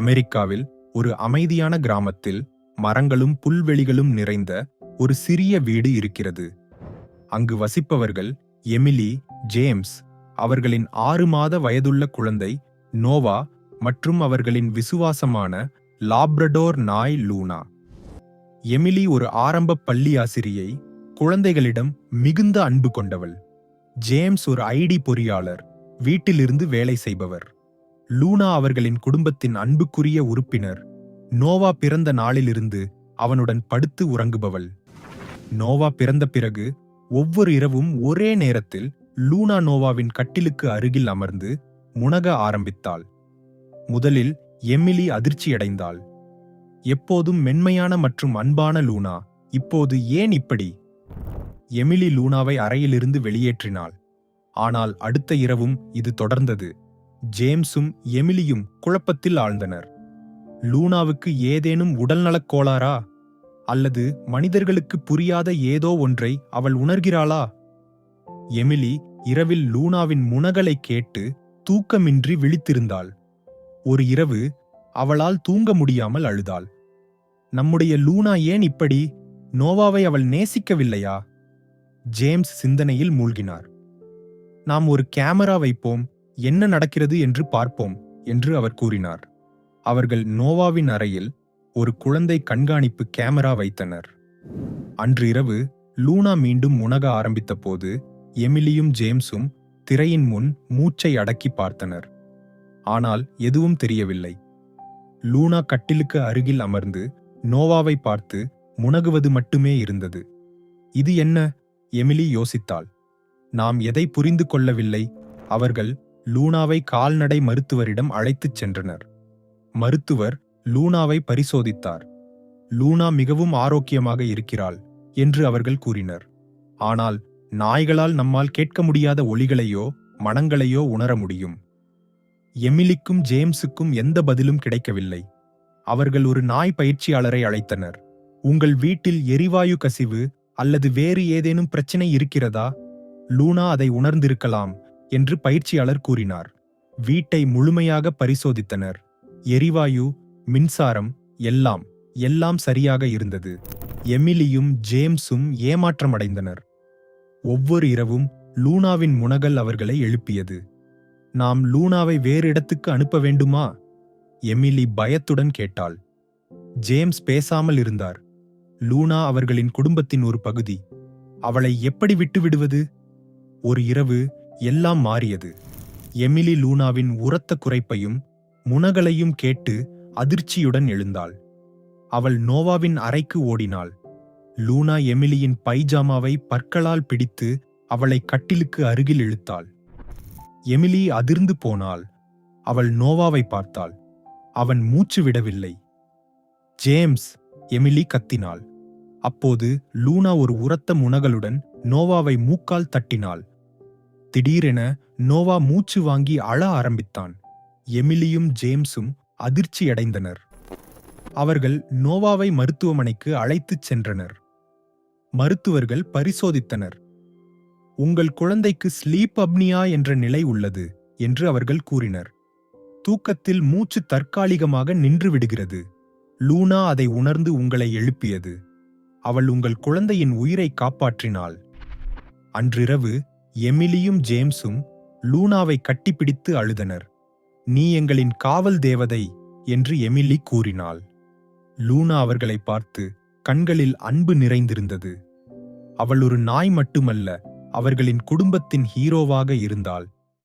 அமெரிக்காவில் ஒரு அமைதியான கிராமத்தில் மரங்களும் புல்வெளிகளும் நிறைந்த ஒரு சிறிய வீடு இருக்கிறது. அங்கு வசிப்பவர்கள் எமிலி ஜேம்ஸ் அவர்களின் ஆறு மாத வயதுள்ள குழந்தை நோவா மற்றும் அவர்களின் விசுவாசமான லாப்ரடோர் நாய் லூனா. எமிலி ஒரு ஆரம்ப பள்ளி ஆசிரியை குழந்தைகளிடம் மிகுந்த அன்பு கொண்டவள். ஜேம்ஸ் ஒரு ஐடி பொறியாளர் வீட்டிலிருந்து வேலை செய்பவர். லூனா அவர்களின் குடும்பத்தின் அன்புக்குரிய உறுப்பினர். நோவா பிறந்த நாளிலிருந்து அவனுடன் படுத்து உறங்குபவள். நோவா பிறந்த பிறகு ஒவ்வொரு இரவும் ஒரே நேரத்தில் லூனா நோவாவின் கட்டிலுக்கு அருகில் அமர்ந்து முனக ஆரம்பித்தாள். முதலில் எமிலி அதிர்ச்சியடைந்தாள். எப்போதும் மென்மையான மற்றும் அன்பான லூனா இப்போது ஏன் இப்படி? எமிலி லூனாவை அறையிலிருந்து வெளியேற்றினாள். ஆனால் அடுத்த இரவும் இது தொடர்ந்தது. ஜேம்ஸும் எமிலியும் குழப்பத்தில் ஆழ்ந்தனர். லூனாவுக்கு ஏதேனும் உடல்நலக் கோளாறா? அல்லது மனிதர்களுக்கு புரியாத ஏதோ ஒன்றை அவள் உணர்கிறாளா? எமிலி இரவில் லூனாவின் முனகலை கேட்டு தூக்கமின்றி விழித்திருந்தாள். ஒரு இரவு அவளால் தூங்க முடியாமல் அழுதாள். நம்முடைய லூனா ஏன் இப்படி? நோவாவை அவள் நேசிக்கவில்லையா? ஜேம்ஸ் சிந்தனையில் மூழ்கினார். நாம் ஒரு கேமரா வைப்போம். என்ன நடக்கிறது என்று பார்ப்போம் என்று அவர் கூறினார். அவர்கள் நோவாவின் அறையில் ஒரு குழந்தை கண்காணிப்பு கேமரா வைத்தனர். அன்று இரவு லூனா மீண்டும் உணக ஆரம்பித்த போது எமிலியும் ஜேம்ஸும் திரையின் முன் மூச்சை அடக்கி பார்த்தனர். ஆனால் எதுவும் தெரியவில்லை. லூனா கட்டிலுக்கு அருகில் அமர்ந்து நோவாவை பார்த்து முனகுவது மட்டுமே இருந்தது. இது என்ன? எமிலி யோசித்தாள். நாம் எதை புரிந்து கொள்ளவில்லை? அவர்கள் லூனாவை கால்நடை மருத்துவரிடம் அழைத்துச் சென்றனர். மருத்துவர் லூனாவை பரிசோதித்தார். லூனா மிகவும் ஆரோக்கியமாக இருக்கிறாள் என்று அவர்கள் கூறினர். ஆனால் நாய்களால் நம்மால் கேட்க முடியாத ஒளிகளையோ மனங்களையோ உணர முடியும். எமிலிக்கும் ஜேம்ஸுக்கும் எந்த பதிலும் கிடைக்கவில்லை. அவர்கள் ஒரு நாய் பயிற்சியாளரை அழைத்தனர். உங்கள் வீட்டில் எரிவாயு கசிவு அல்லது வேறு ஏதேனும் பிரச்சனை இருக்கிறதா? லூனா அதை உணர்ந்திருக்கலாம். என்று பயிற்சியாளர் கூறினார். வீட்டை முழுமையாக பரிசோதித்தனர். எரிவாயு மின்சாரம் எல்லாம் எல்லாம் சரியாக இருந்தது. எமிலியும் ஜேம்ஸும் ஏமாற்றமடைந்தனர். ஒவ்வொரு இரவும் லூனாவின் முனகல் அவர்களை எழுப்பியது. நாம் லூனாவை வேறு இடத்துக்கு அனுப்ப வேண்டுமா? எமிலி பயத்துடன் கேட்டாள். ஜேம்ஸ் பேசாமல் இருந்தார். லூனா அவர்களின் குடும்பத்தின் ஒரு பகுதி. அவளை எப்படி விட்டு விடுவது? ஒரு இரவு எல்லாம் மாறியது. எமிலி லூனாவின் உரத்த குறைப்பையும் முனகலையும் கேட்டு அதிர்ச்சியுடன் எழுந்தாள். அவள் நோவாவின் அறைக்கு ஓடினாள். லூனா எமிலியின் பைஜாமாவை பற்களால் பிடித்து அவளை கட்டிலுக்கு அருகில் இழுத்தாள். எமிலி அதிர்ந்து போனாள். அவள் நோவாவை பார்த்தாள். அவன் மூச்சு விடவில்லை. ஜேம்ஸ் எமிலி கத்தினாள். அப்போது லூனா ஒரு உரத்த முனகளுடன் நோவாவை மூக்கால் தட்டினாள். திடீரென நோவா மூச்சு வாங்கி அழ ஆரம்பித்தான். எமிலியும் ஜேம்ஸும் அதிர்ச்சியடைந்தனர் அவர்கள் நோவாவை மருத்துவமனைக்கு அழைத்துச் சென்றனர். மருத்துவர்கள் பரிசோதித்தனர். உங்கள் குழந்தைக்கு ஸ்லீப் அப்னியா என்ற நிலை உள்ளது என்று அவர்கள் கூறினர். தூக்கத்தில் மூச்சு தற்காலிகமாக நின்று விடுகிறது. லூனா அதை உணர்ந்து உங்களை எழுப்பியது. அவள் உங்கள் குழந்தையின் உயிரை காப்பாற்றினாள். அன்றிரவு எமிலியும் ஜேம்ஸும் லூனாவை கட்டிப்பிடித்து அழுதனர். நீ எங்களின் காவல் தேவதை என்று எமிலி கூறினாள். லூனா அவர்களை பார்த்து கண்களில் அன்பு நிறைந்திருந்தது. அவள் ஒரு நாய் மட்டுமல்ல அவர்களின் குடும்பத்தின் ஹீரோவாக இருந்தாள்.